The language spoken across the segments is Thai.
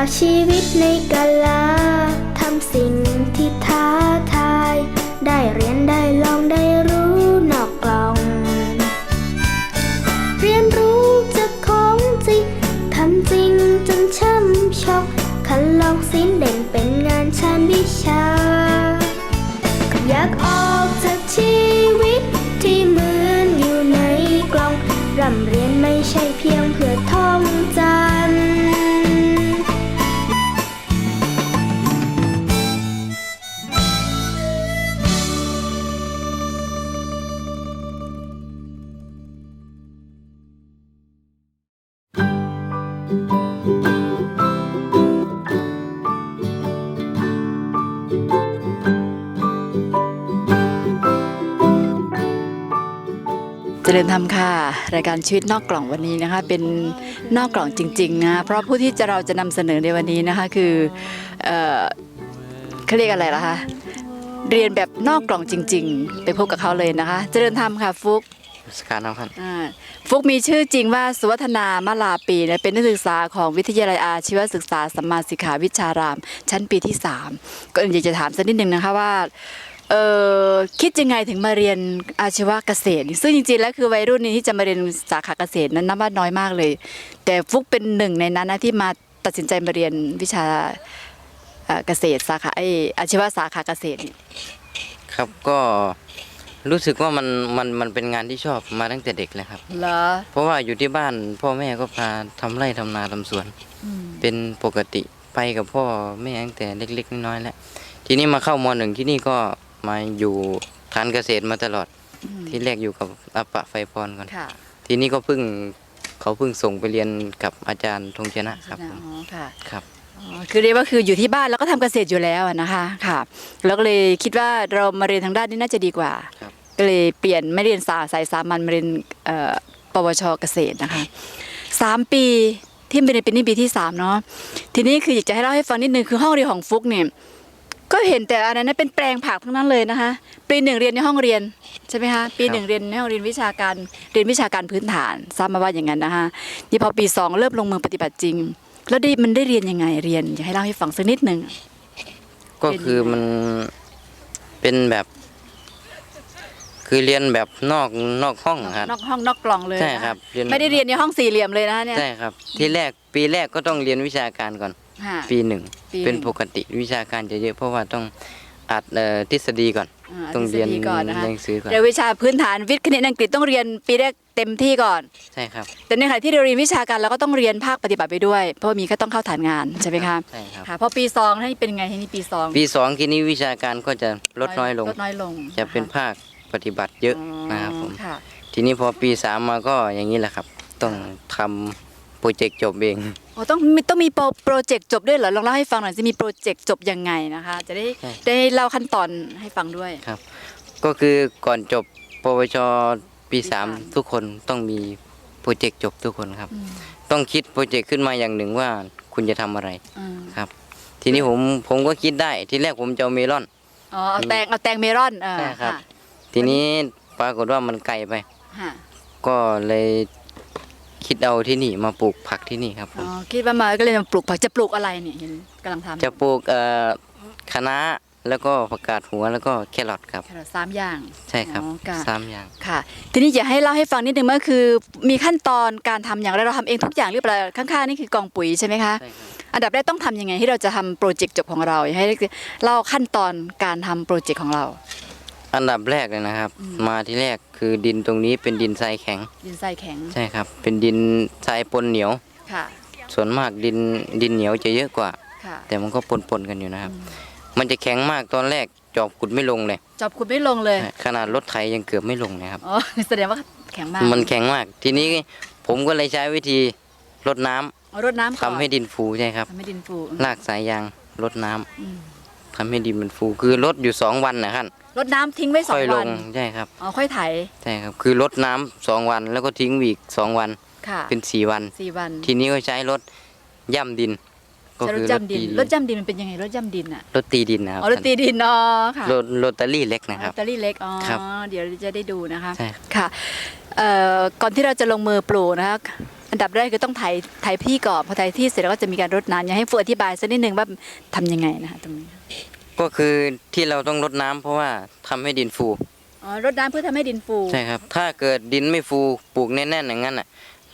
ากชีวิตในกะลาทำสิ่งที่ท้าทาย ได้เรียนได้ลองได้รู้นอกกล่อง เรียนรู้จากของจริงทำจริงจนช่ำชอกคันลองสิ้นเด่นเป็นงานชานวิชา ริญธรรมค่ะ รายการชีวิตนอกกล่องวันนี้นะคะ เป็นนอกกล่องจริงๆนะเพราะผู้ที่จะเราจะนำเสนอในวันนี้นะคะคือเอ่อเขาเรียกอะไรล่ะคะเรียนแบบนอกกล่องจริง ๆ ไปพบกับเขาเลยนะคะ เจริญธรรมค่ะฟุกสการนะครับอ่าฟุกมีชื่อจริงว่าสุวัฒนามาลาปีนะเป็นนักศึกษาของวิทยาลัยอาชีวศึกษาสัมมาสิกขาวิชาราม ชั้นปีที่ 3 ก็อยากจะถามสักนิดหนึ่งนะคะว่า เออคิดยังไงถึงมาเรียนอาชีวะเกษตร ซึ่งจริงๆแล้วคือวัยรุ่นนี้ที่จะมาเรียนสาขาเกษตรนั้นนับว่าน้อยมากเลย แต่ฟุกเป็นหนึ่งในนั้นนะที่มาตัดสินใจมาเรียนวิชาเอ่อเกษตรสาขาไออาชีวะสาขาเกษตรนี่ครับก็รู้สึกว่ามันมันมันเป็นงานที่ชอบมาตั้งแต่เด็กเลยครับ เหรอเพราะว่าอยู่ที่บ้านพ่อแม่ก็พาทำไร่ทำนาทำสวน อืมเป็นปกติไปกับพ่อแม่ตั้งแต่เล็กๆน้อยๆแล้วทีนี้มาเข้ามหนึ่งที่นี่ก็ มาอยู่ทานเกษตรมาตลอดอืมที่แรกอยู่กับอาปะไฟพรก่อนค่ะทีนี้ก็เพิ่งเขาเพิ่งส่งไปเรียนกับอาจารย์ธงชนะครับผมอ๋อค่ะครับอ๋อคือเรียกว่าคืออยู่ที่บ้านแล้วก็ทำเกษตรอยู่แล้วอะนะคะค่ะแล้วก็เลยคิดว่าเรามาเรียนทางด้านนี้น่าจะดีกว่าครับก็เลยเปลี่ยนไม่เรียนสาสายสามัญมาเรียนเอ่อปวชเกษตรนะคะสามปีที่เป็นเป็นนี่ปีที่สามเนาะทีนี้คืออยากจะให้เล่าให้ฟังนิดนึงคือห้องเรียนของฟุกเนี่ย ก็เห็นแต่อะไรนั้นเป็นแปลงผักทั้งนั้นเลยนะคะปีหนึ่งเรียนในห้องเรียนใช่ไหมคะปีหนึ่งเรียนในห้องเรียนวิชาการเรียนวิชาการพื้นฐานทราบมาว่าอย่างนั้นนะคะนี่พอปีสองเริ่มลงมือปฏิบัติจริง แล้วได้มันได้เรียนยังไงเรียนอยากให้เล่าให้ฟังสักนิดหนึ่งก็คือมันเป็นแบบ คือเรียนแบบนอกนอกห้องครับนอกห้องนอกกล่องเลยใช่นะครับเรียนไม่ได้เรียนในห้องสี่เหลี่ยมเลยนะเนี่ยใช่ครับ ที่แรกปีแรกก็ต้องเรียนวิชาการก่อน ค่ะ ปีหนึ่งปีหนึ่ง เป็นปกติวิชาการจะเยอะเพราะว่าต้องอัดเอ่อทฤษฎีก่อนาต้องเรียนทฤษฎีก่อนนะคะหนังสือก่อน เรียนวิชาพื้นฐานวิทย์คณิตอังกฤษต้องเรียนปีแรกเต็มที่ก่อน ใช่ครับแต่ในขณะที่เราเรียนวิชาการเราก็ต้องเรียนภาคปฏิบัติไปด้วย เพราะว่ามีก็ต้องเข้าฐานงานใช่ไหมคะใช่ครับ ค่ะพอปีสองให้เป็นไงทีนี้ปีสองปีสองทีนี้วิชาการก็จะลดน้อยลง ลดน้อยลงจะเป็นภาคปฏิบัติเยอะอ๋อนะครับผม ค่ะ ทีนี้พอปีสามมาก็อย่างนี้แหละครับ ต้องทำ โปรเจกต์จบเองอ๋อต้องมีต้องมีโปรโปรเจกต์จบด้วยเหรอลองเล่าให้ฟังหน่อยจะมีโปรเจกต์จบยังไงนะคะ จะได้ใช่ได้เล่าขั้นตอนให้ฟังด้วยก็คือก่อนจบปวชปีปีสามสามทุกคนต้องมีโปรเจกต์จบทุกคนครับ อืม ต้องคิดโปรเจกต์ขึ้นมาอย่างหนึ่งว่าคุณจะทำอะไรอืมทีนี้ผมผมก็คิดได้ทีแรกผมจะเอาเมลอน อ๋อเอาแตงเอาแตงเมลอนเออใช่ครับค่ะทีนี้ปรากฏว่ามันไกลไป ค่ะก็เลย คิดเอาที่นี่มาปลูกผักที่นี่ครับผอ๋อมคิดว่ามาก็เลยมาปลูกผักจะปลูกอะไรเนี่ยเห็นกำลังทำจะปลูกเอ่อคะน้าแล้วก็ผักกาดหัวแล้วก็แครอทครับ แค่สามอย่างใช่ครับอ๋อค่ะ สามอย่าง ค่ะ ทีนี้อยากให้เล่าให้ฟังนิดนึงว่าคือ มีขั้นตอนการทำอย่างไรเราทำเองทุกอย่างหรือเปล่าข้างๆนี่คือกองปุ๋ยใช่ไหมคะใช่ครับ อันดับแรกต้องทำยังไงที่เราจะทำโปรเจกต์จบของเราอยากให้เล่าขั้นตอนการทำโปรเจกต์ของเรา อันดับแรกเลยนะครับอืมมาที่แรกคือดินตรงนี้เป็นดินทรายแข็ง ดินทรายแข็ง ใช่ครับ เป็นดินทรายปนเหนียว ค่ะ ส่วนมากดินดินเหนียวจะเยอะกว่า ค่ะ แต่มันก็ปนปนๆกันอยู่นะครับอืมมันจะแข็งมากตอนแรกจอบขุดไม่ลงเลย จอบขุดไม่ลงเลย ขนาดรถไถยังเกือบไม่ลงนะครับ อ๋อ แสดงว่าแข็งมาก มันแข็งมาก ทีนี้ผมก็เลยใช้วิธีรดน้ำเอารดน้ำทำก่อนให้ดินฟูใช่ครับทำให้ดินฟู ลากสายยางรดน้ำอืมทำให้ดินมันฟู คือรดอยู่สองวันนะครับ รดน้ำทิ้งไว้สอค่งอยลวังนใช่ครับอ๋อค่อยไถใช่ครับ คือรดน้ำสองวันแล้วก็ทิ้งอีกสองวันค่ะเป็นสี่วัน สี่วันทีนี้ก็ใช้รถย่ำดิน ก็ใช้รคืถอรถย่ำดินตีรถย่ำดินมันเป็นยังไงรถย่ำดินอะรถตีดินนะครับอ๋อรถตีดินอ๋อค่ะรถรถตอรี่เล็กนะครับลอตเตอรี่เล็กอ๋อครับ เดี๋ยวจะได้ดูนะคะ ใช่ครับค่ะเอ่อก่อนที่เราจะลงมือปลูกนะคะอันดับแรกคือต้องไถไถที่ก่อนพอไถที่เสร็จแล้วก็จะมีการรดน้ำอยากให้ฟูอธิบายสักนิดนึงว่าทำยังไงนะคะตรงนี้ ก็คือที่เราต้องรดน้ำเพราะว่าทำให้ดินฟู อ๋อรดน้ำเพื่อทำให้ดินฟูใช่ครับ ถ้าเกิดดินไม่ฟูปลูกแน่นๆอย่างนั้นอะ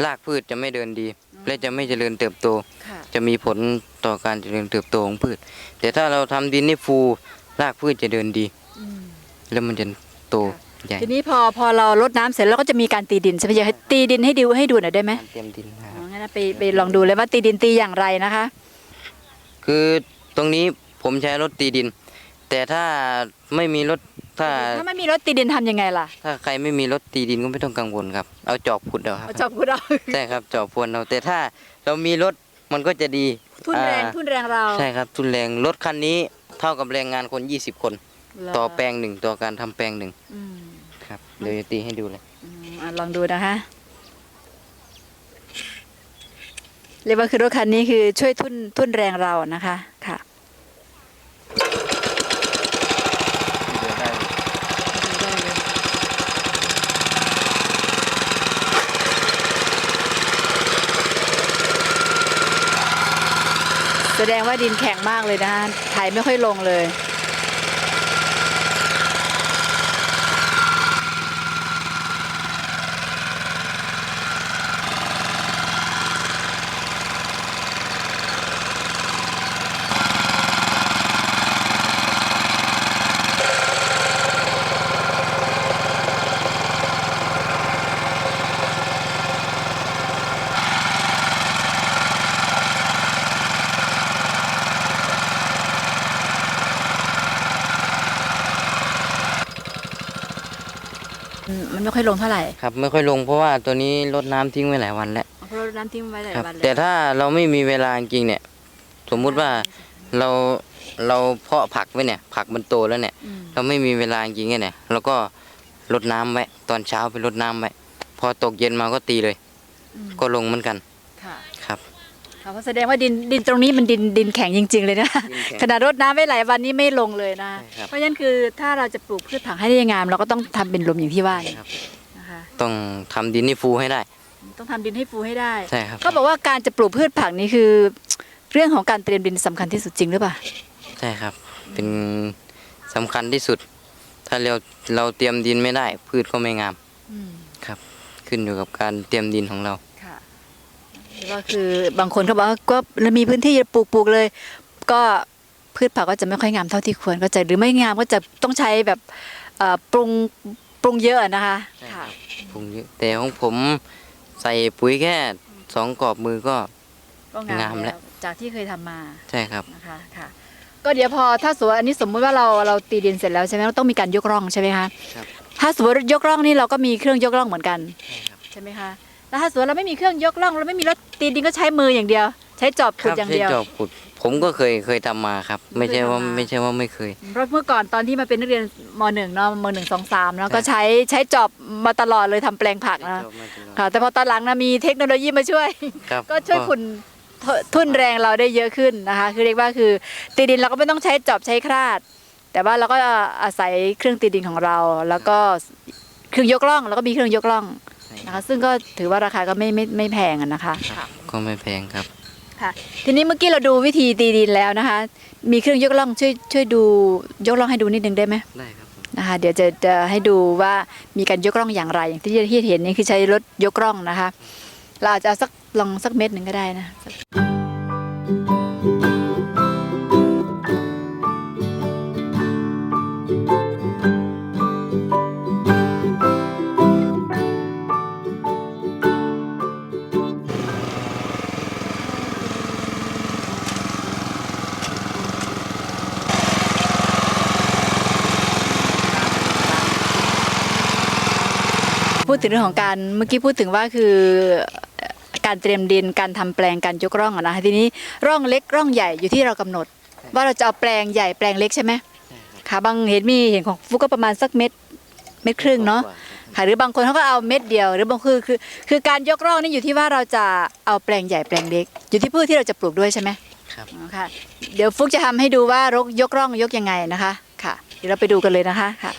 รากพืชจะไม่เดินดี และจะไม่เจริญเติบโต ค่ะ จะมีผลต่อการเจริญเติบโตของพืช แต่ถ้าเราทำดินให้ฟูรากพืชจะเดินดี อืม แล้วมันจะโตใหญ่ทีนี้พอพอเรารดน้ำเสร็จแล้วก็จะมีการตีดินใช่ไหมอยากให้ตีดินให้ดูให้ดูหน่อยได้ไหมการเตรียมดินนะคอ๋รัอบงั้นนะไปไปลองดูเลยว่าตีดินตีอย่างไรนะคะ คือตรงนี้ ผมใช้รถตีดิน แต่ถ้าไม่มีรถถ้าถ้าไม่มีรถตีดินทำยังไงล่ะ ถ้าใครไม่มีรถตีดินก็ไม่ต้องกังวลครับ เอาจอบขุดเอาครับเอาจอบกูเราใช่ครับจอบพรวนเอาแต่ถ้าเรามีรถมันก็จะดีทุนแรงอ่าทุนแรงเราใช่ครับทุนแรงรถคันนี้เท่ากับแรงงานคน 20 คนเหรต่อแปลงหนึ่งต่อการทำแปลงหนึ่งอืมครับเดี๋ยวจะตีให้ดูเลยอืมอะลองดูนะคะเรียกว่าคือรถคันนี้คือช่วยทุนทุนแรงเรานะคะค่ะ แสดงว่าดินแข็งมากเลยนะฮะไถไม่ค่อยลงเลย มมันไม่ค่อยลงเท่าไหร่ครับไม่ค่อยลงเพราะว่าตัวนี้รดน้ำทิ้งไว้หลายวันแล้วเพราะรดน้ำทิ้งไว้หลายครับวันเลยแต่ถ้าเราไม่มีเวลาจริงๆเนี่ย สมมุติว่าเราเราเพาะผักไว้เนี่ย ผักมันโตแล้วเนี่ยอืมเราไม่มีเวลาจริงๆเนี่ยเราก็รดน้ำไว้ตอนเช้าไปรดน้ำไว้พอตกเย็นมาก็ตีเลยอืมก็ลงเหมือนกันค่ะครับ ค่ะเพราะแสดงว่าดินดินตรงนี้มันดินดินแข็งจริง ๆ เลยนะดินแข็งขนาดรดน้ำไว้หลายวันนี้ไม่ลงเลยนะ ใช่ครับ เพราะฉะนั้นคือถ้าเราจะปลูกพืชผักให้ได้งาม เราก็ต้องทำเป็นหลุมอย่างที่ว่าเนี่ยครับนะคะต้องทำดินให้ฟูให้ได้ ต้องทำดินให้ฟูให้ได้ใช่ครับ เขาบอกว่าการจะปลูกพืชผักนี่คือ เรื่องของการเตรียมดินสำคัญที่สุดจริงหรือเปล่า ใช่ครับ เป็นสำคัญที่สุด ถ้าเราเราเตรียมดินไม่ได้ พืชก็ไม่งาม อืมขึ้นอยู่กับการเตรียมดินของเราค่ะ ก็คือบางคนเขาบอกว่าก็เรามีพื้นที่จะปลูกปลูกเลย ก็พืชผักก็จะไม่ค่อยงามเท่าที่ควรก็จะหรือไม่งามก็จะต้องใช้แบบเอ่อปรุงปรุงเยอะนะคะใช่ครัค่ะบปรุงเยอะแต่ของผมใส่ปุ๋ยแค่สองกรอบมือก็ก็งางามมแล้แล้ววจากที่เคยทำมาใช่ครับนะคะค่ะก็เดี๋ยวพอถ้าสมมติอันนี้สมมุติว่าเราเราตีดินเสร็จแล้วใช่ไหมเราต้องมีการยกร่องใช่ไหมคะครับถ้าสมมติยกร่องนี่เราก็มีเครื่องยกร่องเหมือนกันใช่ครับใช่ไหมคะ แล้วถ้าสมมติเราไม่มีเครื่องยกร่อง เราไม่มีรถตีดินก็ใช้มืออย่างเดียว ใช้จอบขุดอย่างเดียว ใช้จอบขุด ผมก็เคยเคยทำมาครับ ไม่ใช่ว่าเคยทำมาไม่ใช่ว่าไม่เคย เพราะเมื่อก่อนตอนที่มาเป็นนักเรียนมหนึ่งเนาะมหนึ่งสองสามแล้วก็ใช่ใช้ใช้จอบมาตลอดเลยทำแปลงผักนะค่ะ แต่พอตอนหลังนะมีเทคโนโลยีมาช่วย ครับ ก็ช่วยขุนททุนแรงเราได้เยอะขึ้นนะคะ คือเรียกว่าคือตีดินเราก็ไม่ต้องใช้จอบใช้คราด แต่ว่าเราก็อาศัยเครื่องตีดินของเรา แล้วก็เครื่องยกล่อง แล้วก็มีเครื่องยกล่องใช่ นะคะ ซึ่งก็ถือว่าราคาก็ไม่ไม่ไม่แพงอะนะคะ ก็ไม่แพงครับค่ะทีนี้เมื่อกี้เราดูวิธีตีดินแล้วนะคะ มีเครื่องยกล่องช่วยช่วยดูยกล่องให้ดูนิดนึงได้ไหมได้ครับผมนะคะ เดี๋ยวจะจะให้ดูว่ามีการยกล่องอย่างไร อย่างที่ที่เห็นนี่คือใช้รถยกล่องนะคะ เราอาจจะเอาสักลองสักเม็ดหนึ่งก็ได้นะ ถึงเรื่องของการเมื่อกี้พูดถึงว่าคือเอ่อการเตรียมดินการทำแปลงการยกร่องอะนะคะทีนี้ร่องเล็กร่องใหญ่อยู่ที่เรากำหนด ว่าเราจะเอาแปลงใหญ่แปลงเล็กใช่ไหมใช่ครับค่ะบางเห็นมีเห็นของฟุกก็ประมาณสักเม็ดเม็ดครึ่งเนาะค่ะหรือบางคนเขาก็เอาเม็ดเดียว หรือบางคือคือคือการยกร่องนี่อยู่ที่ว่าเราจะเอาแปลงใหญ่แปลงเล็ก อยู่ที่พืชที่เราจะปลูกด้วยใช่ไหมครับ อ๋อค่ะ เดี๋ยวฟุกจะทำให้ดูว่ารกยกร่องยกยังไงนะคะ ค่ะ เดี๋ยวเราไปดูกันเลยนะคะค่ะ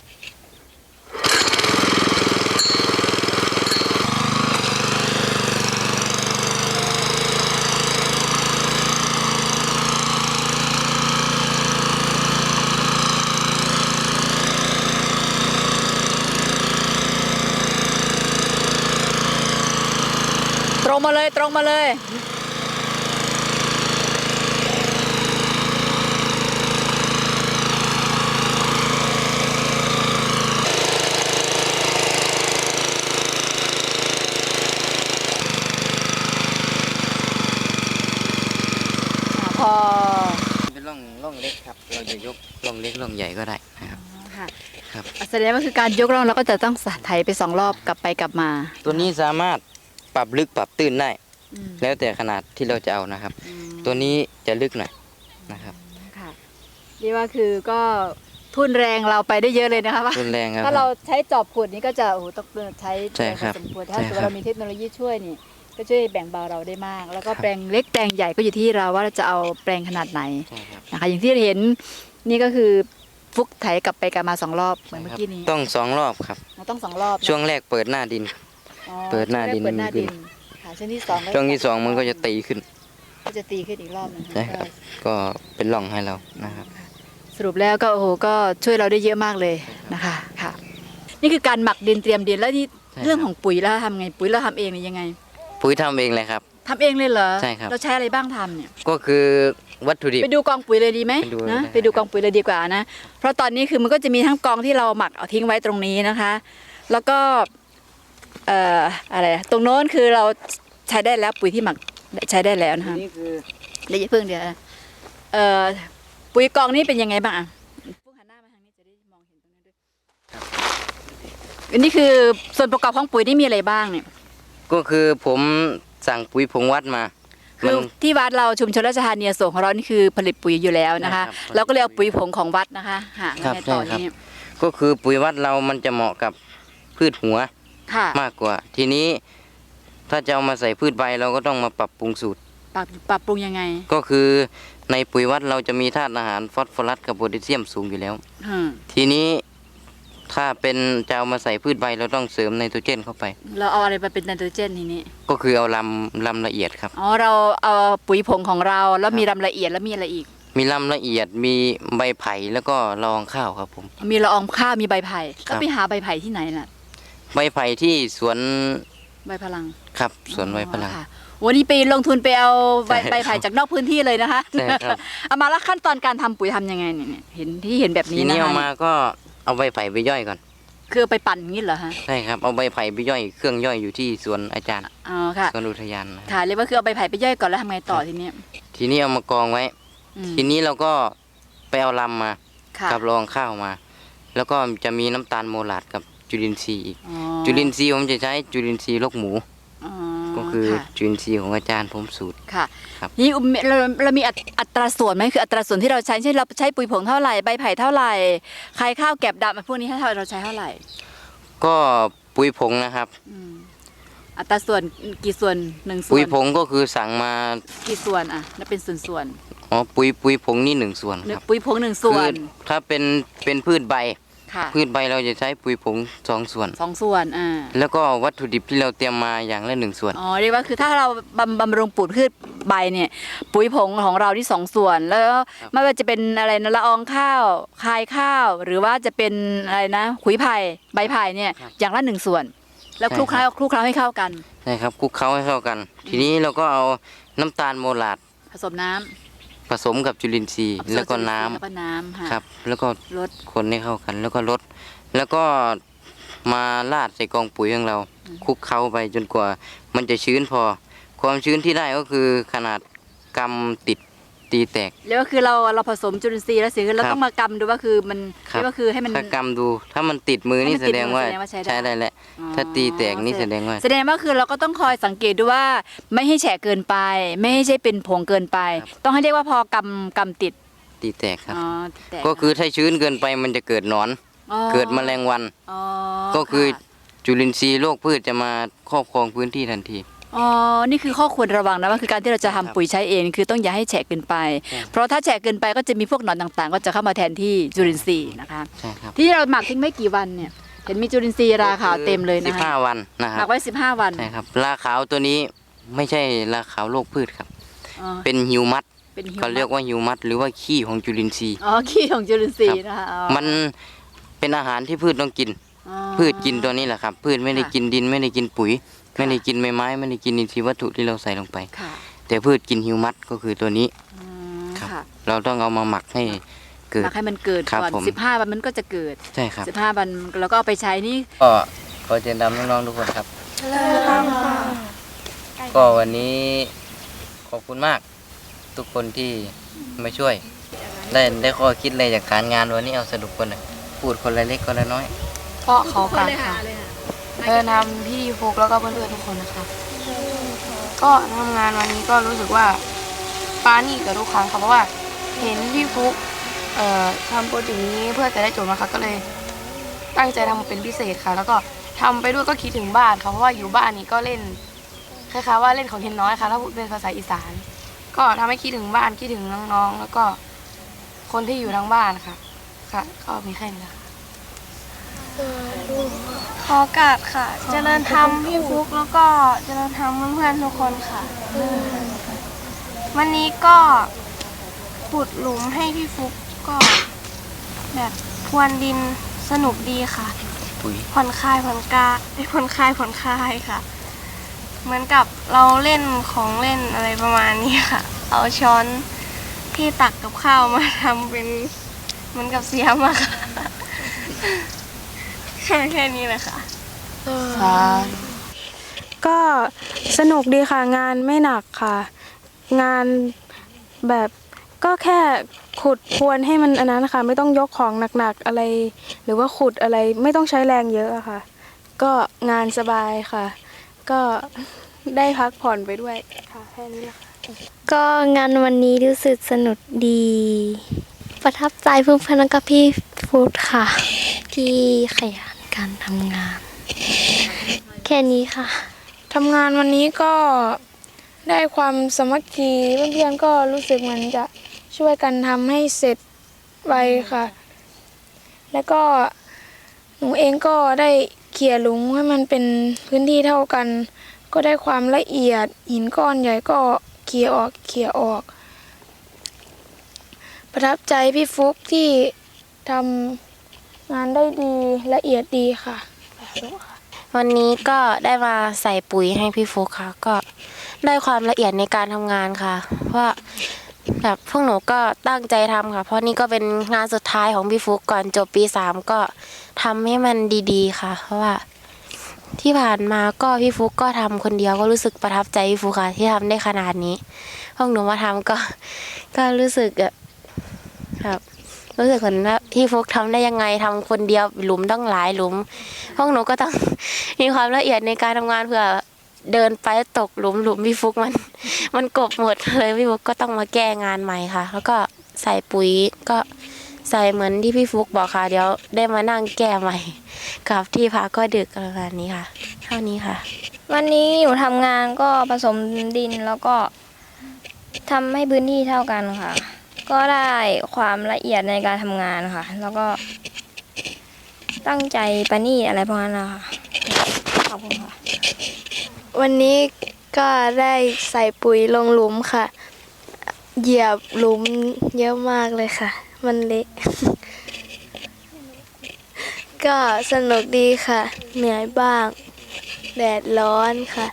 รงมาเลย ตรงมาเลย พอเป็นร่องร่องเล็กครับ เราจะยกร่องเล็กร่องใหญ่ก็ได้นะครับ ค่ะครับ แสดงว่าคือการยกร่องเราก็จะต้องไถไปสองรอบกลับไปกลับมา ตัวนี้สามารถปรับลึกปรับตื้นได้อืม แล้วแต่ขนาดที่เราจะเอานะครับอืมตัวนี้จะลึกหน่อยนะครับค่ะเรียกว่าคือก็ทุนแรงเราไปได้เยอะเลยนะคะว่ารุนแรงครับถ้าเราใช้จอบขุดนี้ก็จะโอ้โหต้องใช้ใช่ครับแงพอสมควรใช่ถ้าสมมติครับเรามีเทคโนโลยีช่วยนี่ก็ช่วยแบ่งเบาเราได้มาก แล้วก็ครับแปลงเล็กแปลงใหญ่ก็อยู่ที่เราว่าเราจะเอาแปลงขนาดไหนใช่ครับนะคะอย่างที่เห็นนี่ก็คือฟุกไถกลับไปกลับมาสองรอบเหมือนเมื่อกี้นี้ต้องสองรอบครับเราต้องสองรอบนะช่วงแรกเปิดหน้าดินอ๋อเปิดหน้าดิน เปิดหน้าขึ้ดินนค่ะช่วงที่สองก็ช่วงที่สองมันก็จะตีขึ้น ก็จะตีขึ้นอีกรอบหนึงใช่ครับก็เป็นร่องให้เรานะครับ สรุปแล้วก็โอ้โหก็ช่วยเราได้เยอะมากเลยนะคะค่ะ นี่คือการหมักดินเตรียมดินแล้วนี่ใช่ครับ เรื่องของปุ๋ยแล้วทำไงปุ๋ยเราทำเองหรือยังไงปุ๋ยทำเองเลยครับ ทำเองเลยเหรอใช่ครับ เราใช้อะไรบ้างทำเนี่ย ก็คือวัตถุดิบ ไปดูกองปุ๋ยเลยดีไหมไปดูเลยนะได้ ไปดูกองปุ๋ยเลยดีกว่านะ เพราะตอนนี้คือมันก็จะมีทั้งกองที่เราหมักเอาทิ้งไว้ตรงนี้นะคะ แล้วก็เอ่ออะไรตรงโน้นคือเรา ใช้ได้แล้วปุ๋ยที่หมักใช้ได้แล้วนะคะนี่คือเดี๋ยวอย่าเพิ่งเดี๋ยวเอ่อปุ๋ยกองนี้เป็นยังไงบ้างอะฟุ้งหันหน้ามาทางนี้จะได้มองเห็นตรงนั้นด้วยอันนี้คือส่วนประกอบของปุ๋ยนี่มีอะไรบ้างเนี่ยก็คือผมสั่งปุ๋ยผงวัดมา คือมันที่วัดเราชุมชนราชธานีอโศกของเรานี่คือผลิตปุ๋ยอยู่แล้วนะคะใช่ครับเราก็เลยเอาปุ๋ยผงของวัดนะคะหาครับไงต่อใช่ครับนี้ก็คือปุ๋ยวัดเรามันจะเหมาะกับพืชหัวค่ะมากกว่า ทีนี้ ถ้าจะเอามาใส่พืชใบเราก็ต้องมาปรับปรุงสูตร ปรับปรับปรุงยังไงก็คือในปุ๋ยวัดเราจะมีธาตุอาหารฟอสฟอรัสกับโพแทสเซียมสูงอยู่แล้ว อืมทีนี้ถ้าเป็นจะเอามาใส่พืชใบเราต้องเสริมไนโตรเจนเข้าไป เราเอาอะไรมาเป็นไนโตรเจนทีนี้ ก็คือเอาลำลำละเอียดครับ อ๋อ เราเอาปุ๋ยผงของเราแล้วมีรำละเอียดแล้วมีอะไรอีก มีลำละเอียดมีใบไผ่แล้วก็รองข้าวครับผม มีละอองข้าวมีใบไผ่ ครัก็บไปหาใบไผ่ที่ไหนน่ะ ใบไผ่ที่สวน ใบพลังครับสวนใบพลังอ๋อค่ะวันนี้ไปลงทุนไปเอาใบใช่ครับใบไผ่จากนอกพื้นที่เลยนะคะใช่ครับ เอามาแล้วขั้นตอนการทำปุ๋ยทำยังไงเนี่ยเนี่ยเห็นที่เห็นแบบทีนี้นี้นะเอาคะมาก็เอาใบไผ่ไปย่อยก่อนคือเอาไปปั่นอย่างนี้เหรอฮะใช่ครับเอาใบไผ่ไปย่อยเครื่องย่อยอยู่ที่สวนอาจารย์อ๋อค่ะสวนอุทยานนะครับค่ะเรียกว่าคือเอาใบไผ่ไปย่อยก่อนแล้วทำไงต่อทีเนี้ยทีนี้เอามากองไว้ อืมทีนี้เราก็ไปเอาลำมาค่ะกับรองข้าวมา แล้วก็จะมีน้ำตาลโมลาดกับ จุลินทรีย์อีก อ๋อจุลินทรีย์ผมจะใช้จุลินทรีย์ลกหมู อ๋อก็คือค่ะ จุลินทรีย์ของอาจารย์ผมสูตร ค่ะครับนี่อุมเราเรามีอัตอัตราส่วนไหมคืออัตราส่วนที่เราใช้เช่นเราใช้ปุ๋ยผงเท่าไหร่ใบไผ่เท่าไหร่ใครข้าวแก็บดำพวกนี้ถ้าเราใช้เท่าไหร่ก็ปุ๋ยผงนะครับ อืมอัตราส่วนกี่ส่วนหนึ่งส่ปุ๋วยนผงก็คือสั่งมากี่ส่วนอะนับเป็นส่วนส่วนอ๋อปุ๋ยปุ๋ยผงนี่หนึ่งส่วนๆหนึ่คงรับปุ๋ยผงหนึ่งส่วนคือถ้าเป็นเป็นพืชใบ ค่ะพืชใบเราจะใช้ปุ๋ยผงสองส่วน สองส่วนอ่าแล้วก็วัตถุดิบที่เราเตรียมมาอย่างละหนึ่งส่วน อ๋อเรียกว่าคือถ้าเราบำบำรุงปลูกพืชใบเนี่ย ปุ๋ยผงของเราที่สองส่วน แล้วไม่ว่าจะเป็นอะไรนะละอองข้าวคายข้าว หรือว่าจะเป็นอะไรนะขุยไผ่ใบไผ่เนี่ยครับ อย่างละหนึ่งส่วน แล้วใช่คลุกเคล้าครับคลุกเคล้าให้เข้ากันใช่ครับคลุกเคล้าให้เข้ากัน ทีนี้เราก็เอาน้ำตาลโมลาดผสมน้ำ ผสมกับจุลินทรีย์ผสมแล้วก็น้ำแล้วก็น้ำค่ะครับ แล้วก็ลดคนให้เข้ากัน แล้วก็ลดแล้วก็มาราดใส่กองปุ๋ยของเราคลุกเคล้าไปจนกว่า มันจะชื้นพอ ความชื้นที่ได้ก็คือขนาดกำติด ตีแตก แล้วก็คือเราเราผสมจุลินทรีย์แล้วเสร็จคือเราครับต้องมากำดูว่าคือมันครับ เรียกว่าคือให้มัน ถ้ากำดู ถ้ามันติดมือนี่ให้มันแสติดดงมือว่าแสดงว่าใช้ได้ ใช้ได้แล้วอ๋อถ้าตีแตกนี่แสดงว่า แสดงว่าคือเราก็ต้องคอยสังเกตดูว่าไม่ให้แฉะเกินไป ไม่ให้ใช่เป็นผงเกินไป ครับ ต้องให้เรียกว่าพอกำกำติดตีแตกครับ อ๋อแตก็คือถ้าชื้นเกินไปมันจะเกิดหนอน อ๋อเกิดแมลงวัน อ๋อก็คือค่ะจุลินทรีย์โรคพืชจะมาครอบครองพื้นที่ทันที อ๋อ นี่คือข้อควรระวังนะว่าคือการที่เราจะทำครับปุ๋ยใช้เองคือต้องอย่าให้แฉะเกินไปใช่เพราะถ้าแฉะเกินไปก็จะมีพวกหนอนต่างๆ ก็จะเข้ามาแทนที่จุลินทรีย์นะคะ ใช่ครับที่เราหมักทิ้งไม่กี่วันเนี่ยเห็นมีจุลินทรีย์ราขาวเต็มเลยสินะบคะห้าวันนะคหรัมับกไว้ 15 วันใช่ครับราขาวตัวนี้ไม่ใช่ราขาวโรคพืชครับ อ๋อเป็นฮิวมัสเป็นหิวเขาเรียกว่าฮิวมัสหรือว่าขี้ของจุลินทรีย์ อ๋อขี้ของจุลินทรีย์นะคะอ๋อมันเป็นอาหารที่พืชต้องกิน อ๋อ พืชกินตัวนี้แหละครับ พืชไม่ได้ค่ะ กินดินไม่ได้กินปุ๋ย ไม่ได้กินใบไม้ไม่ได้กินอินทรีย์วัตถุที่เราใส่ลงไป ค่ะแต่พืชกินฮิวมัสก็คือตัวนี้อืมครับ ค่ะเราต้องเอามาหมักให้เกิหดมักให้มันเกิดครับก่อนผม สิบห้าวันมันก็จะเกิดใช่ครับสิบห้าวันแล้วก็เอาไปใช้นี่ ก็ขอเชิญดำน้องๆทุกคนครับ ก็วันนี้ขอบคุณมากทุกคนที่มาช่วย ได้ได้ข้อคิดอะไรจากการงานวันนี้เอาสรุปคนหน่อยพูดคนละเล็กคนละน้อย เพราะเขากัดค่ะเดินทำพี่ี่ฟุกแล้วก็เพื่อนๆทุกคนนะคะก็ทำงานวันนี้ก็รู้สึกว่าปานี่กับทุกครั้งค่ะเพราะว่า เห็นพี่ฟุกเอ่อทำโปรเจกต์นี้เพื่อจะได้จบนะคะก็เลย ตั้งใจทำเป็นพิเศษค่ะ แล้วก็ทำไปด้วยก็คิดถึงบ้านค่ะเพราะว่าอยู่บ้านนี้ก็เล่นคล้ายๆว่าเล่นของเทนน้อยค่ะถ้าพูดเป็นภาษาอีสาน ก็ทำให้คิดถึงบ้านคิดถึงน้องๆ แล้วก็คนที่อยู่ทั้งบ้านค่ะ ค่ะ ก็มีแค่นี้ค่ะ ขอกราบค่ะ เจริญธรรมพี่ฟุกแล้วก็เจริญธรรมเพื่อนๆทุกคนค่ะ วันนี้ก็ปุดหลุมให้พี่ฟุกก็ แบบพรวนดินสนุกดีค่ะปุ๋ยผ่อนคลายผ่อนกาไอ้ยผ่อนคลายผ่อนคลายค่ะ เหมือนกับเราเล่นของเล่นอะไรประมาณนี้ค่ะ เอาช้อนที่ตักกับข้าวมาทำเป็นเหมือนกับเสียมอะค่ะ แค่นี้เลยค่ะก็สนุกดีค่ะงานไม่หนักค่ะ งานแบบก็แค่ขุดพรวนให้มันอันนั้นค่ะ ไม่ต้องยกของหนักๆอะไร หรือว่าขุดอะไรไม่ต้องใช้แรงเยอะอะค่ะ ก็งานสบายค่ะ ก็ได้พักผ่อนไปด้วยค่ะแค่นี้แหละค่ะก็งานวันนี้รู้สึกสนุกดี ประทับใจเพื่อนๆแล้วก็พี่ฟูดค่ะ ที่ขยัน การทำงาน แค่นี้ค่ะทำงานวันนี้ก็ได้ความสมัคคีเพื่อนๆก็รู้สึกเหมือนจะช่วยกันทำให้เสร็จไวค่ะ แล้วก็หนูเองก็ได้เขี่ยหลุมให้มันเป็นพื้นที่เท่ากัน ก็ได้ความละเอียดหินก้อนใหญ่ก็เขี่ยออกเขี่ยออก ประทับใจพี่ฟุกที่ทำ งานได้ดีละเอียดดีค่ะวันนี้ก็ได้มาใส่ปุ๋ยให้พี่ฟุกค่ะ ก็ได้ความละเอียดในการทำงานค่ะ เพราะแบบพวกหนูก็ตั้งใจทำค่ะ เพราะนี่ก็เป็นงานสุดท้ายของพี่ฟุกก่อนจบปีสามก็ทำให้มันดีๆค่ะ เพราะว่า ที่ผ่านมาก็พี่ฟุกก็ทำคนเดียวก็รู้สึกประทับใจพี่ฟุกค่ะ ที่ทำได้ขนาดนี้พวกหนูมาทำก็ ก็รู้สึกแบบแบบ รู้สึกเหมือนว่าพี่ฟุกทำได้ยังไงทำคนเดียวหลุมต้องหลายหลุมพวกหนูก็ต้องมีความละเอียดในการทำงานเผื่อเดินไปตกหลุมหลุมพี่ฟุกมัน มันกบหมดเลยพี่ฟุกก็ต้องมาแก้งานใหม่ค่ะ แล้วก็ใส่ปุ๋ยก็ใส่เหมือนที่พี่ฟุกบอกค่ะเดี๋ยวได้มานั่งแก้ใหม่กับที่พักก็ดึกอะไรแบบนี้ค่ะ เท่านี้ค่ะ วันนี้หนูทำงานก็ผสมดินแล้วก็ทำให้พื้นที่เท่ากันค่ะ ก็ได้ความละเอียดในการทำงานค่ะ แล้วก็ ตั้งใจประณีตอะไรพวกนั้นนะคะขอบคุณค่ะ วันนี้ก็ได้ใส่ปุ๋ยลงหลุมค่ะ เหยียบหลุมเยอะมากเลยค่ะ มันเละ ก็สนุกดีค่ะ เหนื่อยบ้าง แดดร้อนค่ะ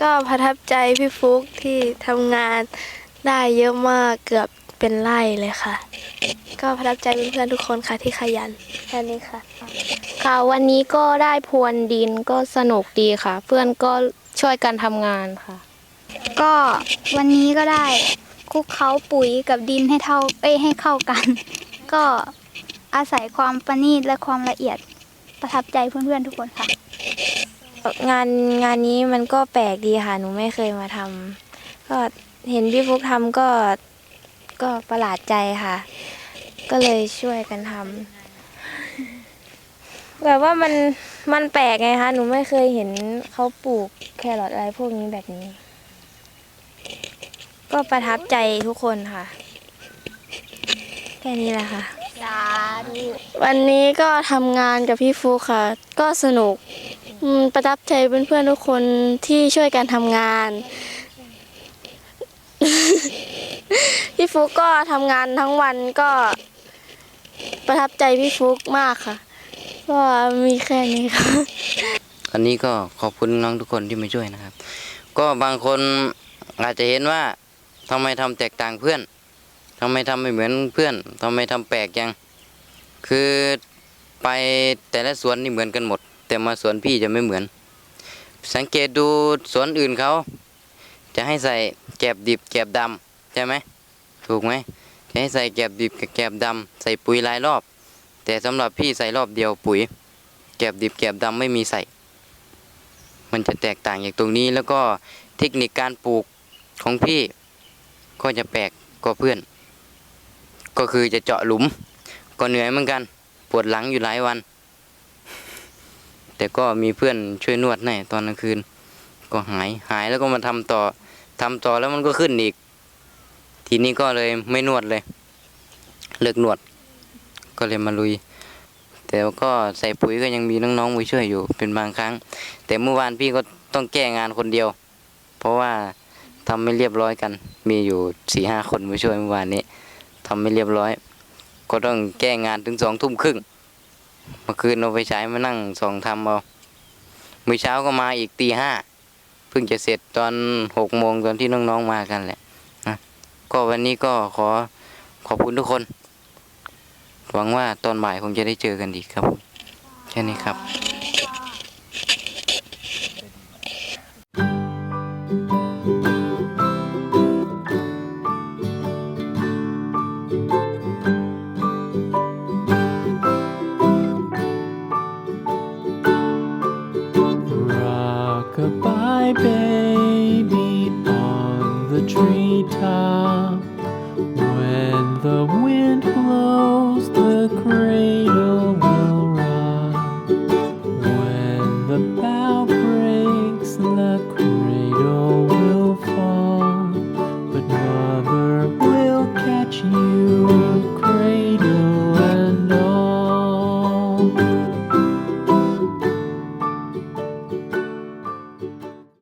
ก็ประทับใจพี่ฟุกที่ทำงาน ได้เยอะมากเกือบเป็นไร่เลยค่ะ ก็ประทับใจเพื่อนๆทุกคนค่ะที่ขยันแค่นี้ค่ะ ค่ะวันนี้ก็ได้พรวนดินก็สนุกดีค่ะ เพื่อนก็ช่วยกันทำงานค่ะ ก็วันนี้ก็ได้คลุกเคล้าปุ๋ยกับดินให้เท่าเอ้ยให้เข้ากัน ก็อาศัยความประณีตและความละเอียดประทับใจเพื่อนๆทุกคนค่ะ งานงานนี้มันก็แปลกดีค่ะ หนูไม่เคยมาทำก็ เห็นพี่ฟุกทำก็ก็ประหลาดใจค่ะ ก็เลยช่วยกันทำแบบว่ามันมันแปลกไงคะหนูไม่เคยเห็นเขาปลูกแครอทอะไรพวกนี้แบบนี้ ก็ประทับใจทุกคนค่ะ แค่นี้แหละค่ะ วันนี้ก็ทำงานกับพี่ฟุกค่ะ ก็สนุกอืมประทับใจเพื่อนๆทุกคนที่ช่วยกันทำงาน พี่ฟุกก็ทำงานทั้งวันก็ประทับใจพี่ฟุกมากค่ะก็มีแค่นี้ค่ะอันนี้ก็ขอบคุณน้องทุกคนที่มาช่วยนะครับ ก็บางคนอาจจะเห็นว่าทำไมทำแตกต่างเพื่อนทำไมทำไม่เหมือนเพื่อนทำไมทำแปลกยังคือไปแต่ละสวนนี่เหมือนกันหมด แต่มาสวนพี่จะไม่เหมือน สังเกตดูสวนอื่นเขา จะให้ใส่แกบดิบแกบดำใช่ไหมถูกไหมจะให้ใส่แกบดิบกับแกบดำใส่ปุ๋ยหลายรอบ แต่สำหรับพี่ใส่รอบเดียวปุ๋ย แกบดิบแกบดำไม่มีใส่ มันจะแตกต่างอย่างตรงนี้แล้วก็เทคนิคการปลูกของพี่ก็จะแปลกกว่าเพื่อน ก็คือจะเจาะหลุม ก็เหนื่อยเหมือนกัน ปวดหลังอยู่หลายวัน แต่ก็มีเพื่อนช่วยนวดให้ตอนกลางคืน ก็หายหายแล้วก็มาทำต่อ ทำต่อแล้วมันก็ขึ้นอีก ทีนี้ก็เลยไม่นวดเลย เลิกนวด ก็เลยมาลุย แต่ก็ใส่ปุ๋ยก็ยังมีน้องๆมาช่วยอยู่เป็นบางครั้ง แต่เมื่อวานพี่ก็ต้องแก้งานคนเดียว เพราะว่าทำไม่เรียบร้อยกัน มีอยู่สี่ห้าคนมาช่วยเมื่อวานนี้ทำไม่เรียบร้อย ก็ต้องแก้งานถึงสองทุ่มครึ่งเมื่อคืนเอาไปใช้มานั่งสองทำเอามื้อเช้าก็มาอีกตีห้า เพิ่งจะเสร็จตอนหกโมงตอนที่น้องๆมากันแหละนะก็วันนี้ก็ขอขอบคุณทุกคน หวังว่าตอนบ่ายคงจะได้เจอกันอีกครับ แค่นี้ครับ